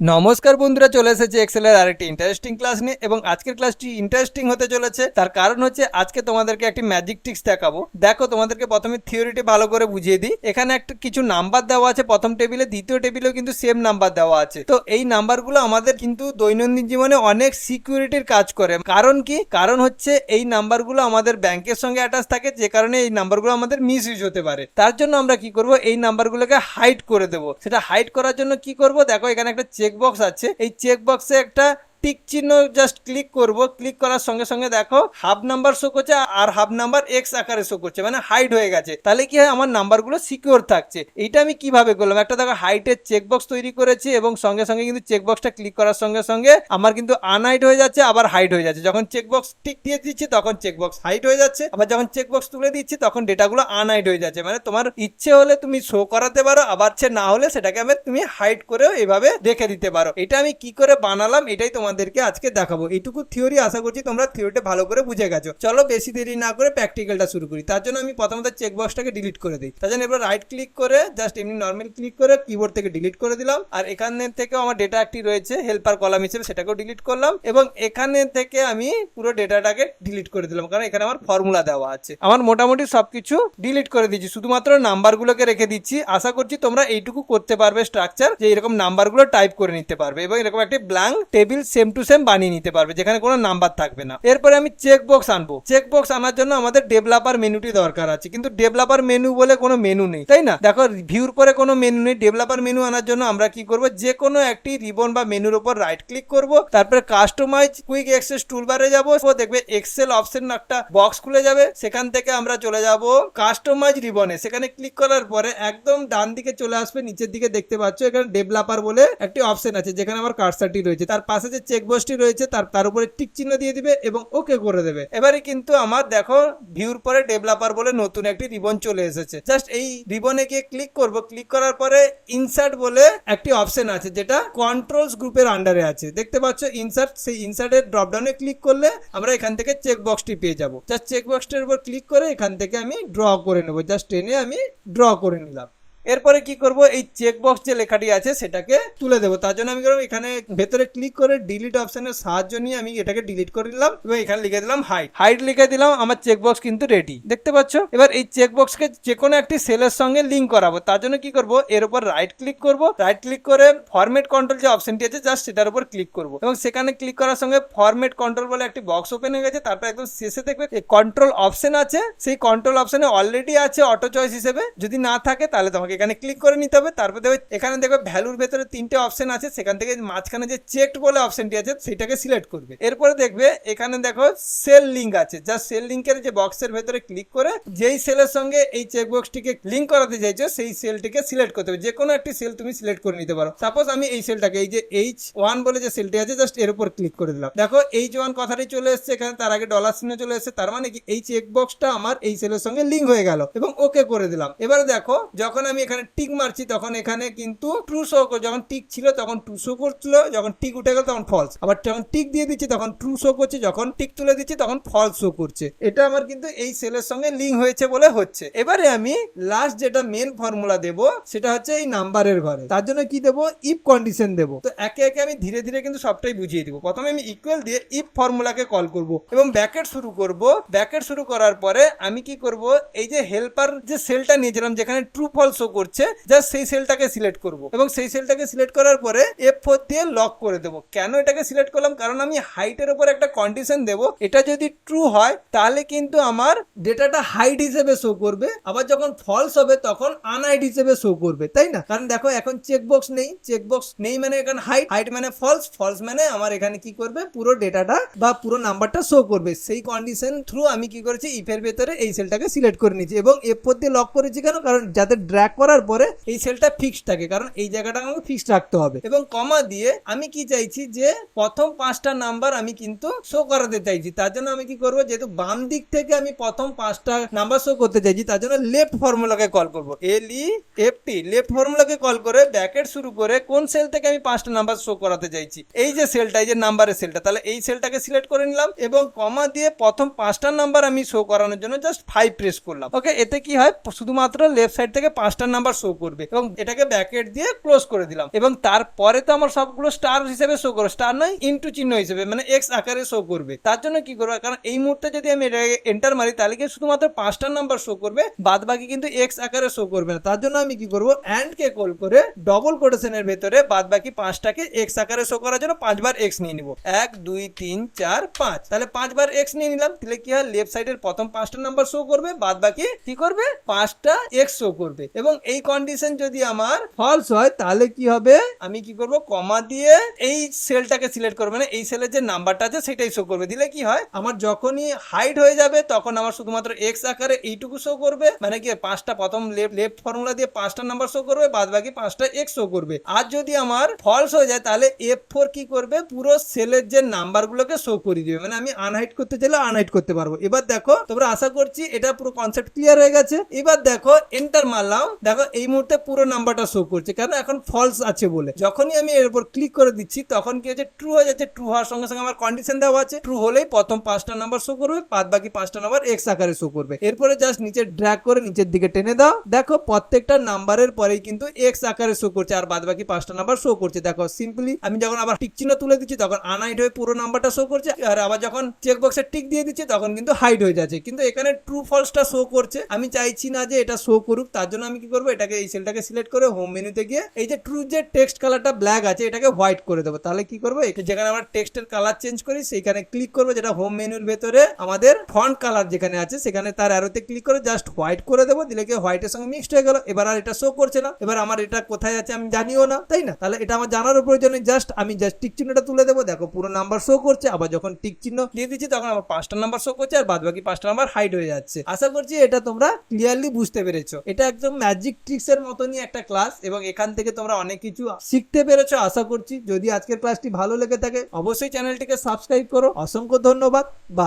নমস্কার বন্ধুরা, চলে এসেছে এক্সেলের আরেকটি ইন্টারেস্টিং ক্লাস নিয়ে এবং আজকের ক্লাসটি ইন্টারেস্টিং হতে চলেছে। তার কারণ হচ্ছে, আজকে তোমাদেরকে একটি ম্যাজিক ট্রিক্স দেখাবো। দেখো, তোমাদেরকে প্রথমে থিওরিটি ভালো করে বুঝিয়ে দিই। এখানে একটা কিছু নাম্বার দেওয়া আছে প্রথম টেবিলে দ্বিতীয় টেবিলেও কিন্তু সেম নাম্বার দেওয়া আছে। তো এই নাম্বারগুলো আমাদের কিন্তু দৈনন্দিন জীবনে অনেক সিকিউরিটির কাজ করে। কারণ কি? কারণ হচ্ছে, এই নাম্বারগুলো আমাদের ব্যাংকের সঙ্গে অ্যাটাচ থাকে, যে কারণে এই নাম্বারগুলো আমাদের মিস ইউজ হতে পারে। তার জন্য আমরা কি করব? এই নাম্বারগুলোকে হাইড করে দেবো। সেটা হাইড করার জন্য কি করব? দেখো, এখানে একটা চেক বক্স আছে। এই চেক বক্সে একটা টিক চিহ্ন জাস্ট ক্লিক করব ক্লিক করার সঙ্গে সঙ্গে দেখো হাফ নাম্বার শো করছে আর হাফ নাম্বার এক্স আকারে শো করছে মানে হাইড হয়ে গেছে। তাহলে কি হয়? আমার নাম্বারগুলো সিকিউর থাকছে। এইটা আমি কীভাবে করলাম? একটা দেখো হাইটের চেকবক্স তৈরি করেছি এবং সঙ্গে সঙ্গে কিন্তু চেকবক্সটা ক্লিক করার সঙ্গে সঙ্গে আমার কিন্তু আনহাইড হয়ে যাচ্ছে, আবার হাইড হয়ে যাচ্ছে। যখন চেকবক্স টিক দিয়ে দিচ্ছি, তখন চেক বক্স হাইড হয়ে যাচ্ছে। আবার যখন চেক বক্স তুলে দিচ্ছি, তখন ডেটাগুলো আনহাইড হয়ে যাচ্ছে। মানে তোমার ইচ্ছে হলে তুমি শো করাতে পারো, আবার না হলে সেটাকে আমি তুমি হাইড করেও এভাবে রেখে দিতে পারো। এটা আমি কি করে বানালাম? এটাই তোমাদেরকে আজকে দেখাবো। এইটুকু থিওরি আশা করছি তোমরা থিওরিটা ভালো করে বুঝে গেছো। চলো বেশি দেরি না করে প্র্যাকটিক্যালটা শুরু করি। তার জন্য আমি প্রথমত চেক বক্সটাকে ডিলিট করে দিই। তার জন্য এবার রাইট ক্লিক করে জাস্ট এমনি নর্মাল ক্লিক করে কিবোর্ড থেকে ডিলিট করে দিলাম। আর এখানে থেকে আমার ডেটা একটি রয়েছে হেল্পার কলাম হিসেবে সেটাকেও ডিলিট করলাম। এবং এখানে থেকে আমি পুরো ডেটাটাকে ডিলিট করে দিলাম। কারণ এখানে আমার ফর্মুলা দেওয়া আছে। আমার মোটামুটি সবকিছু ডিলিট করে দিচ্ছি শুধুমাত্র নাম্বারগুলোকে রেখে দিচ্ছি। আশা করছি তোমরা এইটুকু করতে পারবে স্ট্রাকচার যে এরকম নাম্বারগুলো টাইপ করে নিতে পারবে। এবং এরকম একটি blank table same to same বানিয়ে নিতে পারবে, যেখানে কোনো নাম্বার থাকবে না। এরপরে আমি চেক বক্স আনব। চেক বক্স আনার জন্য আমাদের ডেভেলপার মেনুটি দরকার আছে, কিন্তু ডেভেলপার মেনু বলে কোনো মেনু নেই, তাই না? দেখো ভিউর পরে কোনো মেনু নেই ডেভেলপার মেনু আনার জন্য আমরা কি করব? যে কোনো একটি রিবন বা মেনুর উপর রাইট ক্লিক করব, তারপরে কাস্টমাইজ কুইক অ্যাক্সেস টুলবারে যাব ও দেখবে এক্সেল অপশন একটা বক্স খুলে যাবে, সেখান থেকে আমরা চলে যাব কাস্টমাইজ রিবনে সেখানে ক্লিক করার পরে একদম ডান দিকে চলে আসবে, নিচের দিকে দেখতে পাচ্ছ, এখানে ডেভেলপার বলে একটি অপশন আছে, যেখানে আমার কার্সারটি রয়েছে। তার পাশে যে চেক বক্সটি রয়েছে, তার তার উপরে টিক চিহ্ন দিয়ে দিবে এবং ওকে করে দেবে। এবারে কিন্তু আমার, দেখো, ভিউর পরে ডেভেলপার বলে নতুন একটি রিবন চলে এসেছে। জাস্ট এই রিবনে গিয়ে ক্লিক করব। ক্লিক করার পরে ইনসার্ট বলে একটি অপশন আছে, যেটা কন্ট্রোলস গ্রুপের আন্ডারে আছে। দেখতে পাচ্ছ, ইনসার্ট, সেই ইনসার্টের ড্রপডাউনে ক্লিক করলে আমরা এখান থেকে চেক বক্সটি পেয়ে যাব। জাস্ট চেক বক্সটার উপর ক্লিক করে এখান থেকে আমি ড্র করে নেব। জাস্ট টেনে আমি ড্র করে নিলাম। এরপরে কি করব? এই চেক বক্স যে লেখাটি আছে সেটাকে তুলে দেবো। তার জন্য আমি করলাম এখানে ভেতরে ক্লিক করে ডিলিট অপশনের সাহায্য নিয়ে আমি এটাকে ডিলিট করে দিলাম এবং এখানে লিখে দিলাম হাইট হাইট লিখে দিলাম, আমার চেক বক্স কিন্তু রেডি দেখতে পাচ্ছ? এবার এই চেক বক্সকে যে কোনো একটি সেলের সঙ্গে লিঙ্ক করাবো। তার জন্য কি করব? এর উপর রাইট ক্লিক করব। রাইট ক্লিক করে ফরম্যাট কন্ট্রোল যে অপশনটি আছে জাস্ট সেটার উপর ক্লিক করব। এবং সেখানে ক্লিক করার সঙ্গে ফরম্যাট কন্ট্রোল বলে একটি বক্স ওপেন হয়ে গেছে। তারপর একদম শেষে দেখবে কন্ট্রোল অপশন আছে। সেই কন্ট্রোল অপশনে অলরেডি আছে অটো চয়েস হিসেবে। যদি না থাকে, তাহলে তোমাকে এখানে ক্লিক করে নিতে হবে। তারপর দেখবে এখানে দেখবে ভ্যালুর ভেতরে তিনটে অপশন আছে, সেখান থেকে মাঝখানে যে চেকড বলে অপশনটি আছে, সেটাকে সিলেক্ট করবে। এরপরে দেখবে, এখানে দেখো সেল লিঙ্ক আছে। যা সেল লিঙ্কের যে বক্সের ভেতরে ক্লিক করে, যেই সেলের সঙ্গে এই চেক বক্সটিকে লিঙ্ক করাতে চাইছো, সেই সেলটিকে সিলেক্ট করতে হবে। যে কোনো একটি সেল তুমি সিলেক্ট করে নিতে পারো। সাপোজ আমি এই সেলটাকে এই যে এইচ ওয়ান বলে যে সেলটি আছে জাস্ট এর উপর ক্লিক করে দিলাম। দেখো এইচ ওয়ান কথাটি চলে এসছে এখানে, তার আগে ডলার চিহ্ন চলে এসছে, তার মানে কি? এই চেক বক্সটা আমার এই সেলের সঙ্গে লিঙ্ক হয়ে গেল এবং ওকে করে দিলাম। এবারে দেখো, যখন আমি এখানে টিক মারছি, তখন এখানে কিন্তু ট্রু শো যখন টিক ছিল, তখন ট্রু শো করছিল, যখন টিক উঠে গেল তখন ফলস আবার যখন টিক দিয়ে দিচ্ছি, তখন ট্রু শো করছে, যখন টিক তুলে দিচ্ছি, তখন ফলস শো করছে। এটা আমার কিন্তু এই সেলের সঙ্গে লিঙ্ক হয়েছে বলে হচ্ছে। এবারে আমি লাস্ট যেটা মেন ফর্মুলা দেব, সেটা হচ্ছে এই নাম্বারের ঘরে। তার জন্য কি দেবো? ইফ কন্ডিশন দেবো। তো একে একে আমি ধীরে ধীরে কিন্তু সবটাই বুঝিয়ে দিব। প্রথমে আমি ইকুয়াল দিয়ে ইফ ফর্মুলাকে কল করব এবং ব্যাকেট শুরু করব। ব্যাকেট শুরু করার পরে আমি কি করব? এই যে হেল্পার যে সেলটা নিয়েছিলাম, যেখানে ট্রু ফল শো করছে জাস্ট সেই সেলটাকে সিলেক্ট করব। এবং সেই সেলটাকে সিলেক্ট করার পরে এফ ফোর দিয়ে লক করে দেবো। কেন এটাকে সিলেক্ট করলাম? কারণ আমি হাইটের উপর একটা কন্ডিশন দেবো। এটা যদি ট্রু হয়, তাহলে কিন্তু আমার ডেটাটা হাইট হিসেবে শো করবে। আবার যখন ফলস হবে, তখন আনহাইট হিসেবে শো করবে, তাই না? কারণ দেখো, এখন চেক বক্স নেই। চেক বক্স নেই মানে এখানে হাইট হাইট মানে ফলস ফলস মানে আমার এখানে কি করবে? পুরো ডেটাটা বা পুরো নাম্বারটা শো করবে। সেই কন্ডিশন থ্রু আমি কি করেছি? ইফের ভেতরে এই সেলটাকে সিলেক্ট করে নিয়েছি। এবং এফ দিয়ে লক করেছি কেন? কারণ যাতে ড্র্যাগ করার পরে এই সেলটা ফিক্সড থাকে, কারণ এই জায়গাটা আমাকে ফিক্সড রাখতে হবে। এবং কমা দিয়ে আমি কি চাইছি যে প্রথম পাঁচটা নাম্বার আমি কিন্তু শো করাতে চাইছি। তার জন্য আমি কি করব, যেহেতু বাম দিক থেকে আমি প্রথম পাঁচটা নাম্বার শো করতে চাইছি, তার জন্য লেফট ফর্মুলাকে কল করব। L E F T left ফর্মুলাকে call করে ব্যাকেট শুরু করে কোন সেল থেকে আমি পাঁচটা নাম্বার শো করাতে চাইছি। এই যে সেলটা এই যে নাম্বারের সেলটা তাহলে এই সেলটাকে সিলেক্ট করে নিলাম এবং কমা দিয়ে প্রথম পাঁচটা নাম্বার আমি শো করানোর জন্য জাস্ট ফাইভ প্রেস করলাম। ওকে এতে কি হয়, শুধুমাত্র লেফট সাইড থেকে পাঁচটা নাম্বার শো করবে। এবং এটাকে ব্যাকেট দিয়ে ক্লোজ করে দিলাম। এবং তারপরে তো আমার সবগুলো স্টার হিসেবে শো করবে স্টার নয় ইন্টু চিহ্ন হিসেবে মানে এক্স আকারে শো করবে। তার জন্য কি করব? কারণ এই মুহূর্তে যদি আমি এটাকে এন্টার মারি, তাহলে কি শুধুমাত্র পাঁচটা নাম্বার শো করবে? বাদ বাকি কিন্তু এক্স আকারে শো করবে না। তার জন্য আমি কি করব? অ্যান্ড কে কল করে ডবল কোটেশনের ভেতরে বাদ বাকি পাঁচটাকে এক্স আকারে শো করার জন্য পাঁচবার এক্স নিয়ে নিব। এক, দুই, তিন, চার, পাঁচ। তাহলে পাঁচবার এক্স নিয়ে নিলাম। তাহলে কি হয়? লেফট সাইডের প্রথম পাঁচটা নাম্বার শো করবে। বাদ বাকি কি করবে? পাঁচটা এক্স শো করবে। এবং এই কন্ডিশন যদি আমার ফলস হয়, তাহলে কি হবে? আমি কি করব? কমা দিয়ে এই সেলটাকে সিলেক্ট করব। মানে এই সেলের যে নাম্বারটা আছে, সেটাই শো করবে। দিলে কি হয়? আমার যখনই হাইড হয়ে যাবে, তখন আমার শুধুমাত্র এক্স আকারে এইটুকু শো করবে। মানে কি, পাঁচটা প্রথম লেফট লেফট ফর্মুলা দিয়ে পাঁচটা নাম্বার শো করবে বাদ বাকি পাঁচটা এক্স শো করবে। আর যদি আমার ফলস হয়ে যায়, তাহলে এফ ফোর কি করবে? পুরো সেলের যে নাম্বারগুলোকে শো করে দিবে। মানে আমি আনহাইড করতে চাইলে আনহাইড করতে পারব। এবার দেখো, তোমরা আশা করছি এটা পুরো কনসেপ্ট ক্লিয়ার হয়ে গেছে। এবার দেখো এন্টার মারলাম। দেখো, এই মুহূর্তে পুরো নাম্বারটা শো করছে কারণ এখন ফলস আছে বলে। যখনই আমি এর উপর ক্লিক করে দিচ্ছি, তখন কি হচ্ছে ট্রু হয়ে যাচ্ছে ট্রু হওয়ার সঙ্গে সঙ্গে আমার কন্ডিশন দেওয়া আছে। ট্রু হলেই প্রথম পাঁচটা নাম্বার শো করবে বাদ বাকি পাঁচটা নাম্বার এক্স আকারে শো করবে। এরপরে জাস্ট নিচে ড্র্যাগ করে নিচের দিকে টেনে দাও। দেখো, প্রত্যেকটা নাম্বারের পরেই কিন্তু এক্স আকারে শো করছে, আর বাদ বাকি পাঁচটা নাম্বার শো করছে। দেখো সিম্পলি আমি যখন আবার টিক চিহ্ন তুলে দিচ্ছি, তখন আনহাইড হয়ে পুরো নাম্বারটা শো করছে, আর আবার যখন চেক বক্সে টিক দিয়ে দিচ্ছি, তখন কিন্তু হাইড হয়ে যাচ্ছে। কিন্তু এখানে ট্রু ফলসটা শো করছে। আমি চাইছি না যে এটা শো করুক, তার জন্য আমি করব, এটাকে এই সেলটাকে সিলেক্ট করে হোম মেনুতে গিয়ে এই যে ট্রু যে টেক্সট কালারটা ব্ল্যাক আছে, এটাকে হোয়াইট করে দেবো। তাহলে কি করব? যেখানে আমরা টেক্সটের কালার চেঞ্জ করি, সেইখানে ক্লিক করব, যেটা হোম মেনুর ভেতরে আমাদের ফন্ট কালার যেখানে আছে, সেখানে তার অ্যারোতে ক্লিক করে জাস্ট হোয়াইট করে দেবো, দিলে কি হোয়াইটের সঙ্গে মিক্সড হয়ে গেল। এবার আর এটা শো করছে না। এবার আমার এটা কোথায় আছে আমি জানিও না, তাই না? তাহলে এটা আমার জানারও প্রয়োজন জাস্ট আমি জাস্ট টিক চিহ্নটা তুলে দেবো। দেখো, পুরো নাম্বার শো করছে, আবার যখন টিক চিহ্ন দিয়ে দিচ্ছি, তখন আমার পাঁচটা নাম্বার শো করছে, আর বাদ বাকি পাঁচটা নাম্বার হাইড হয়ে যাচ্ছে। আশা করছি এটা তোমরা ক্লিয়ারলি বুঝতে পেরেছ। এটা একদম ম্যাজিক ট্রিক্স এর মতনই একটা ক্লাস এবং এখান থেকে তোমরা অনেক কিছু শিখতে পেরেছ, আশা করছি। যদি আজকের ক্লাসটি ভালো লেগে থাকে, অবশ্যই চ্যানেলটিকে সাবস্ক্রাইব করো। অসংখ্য ধন্যবাদ। বা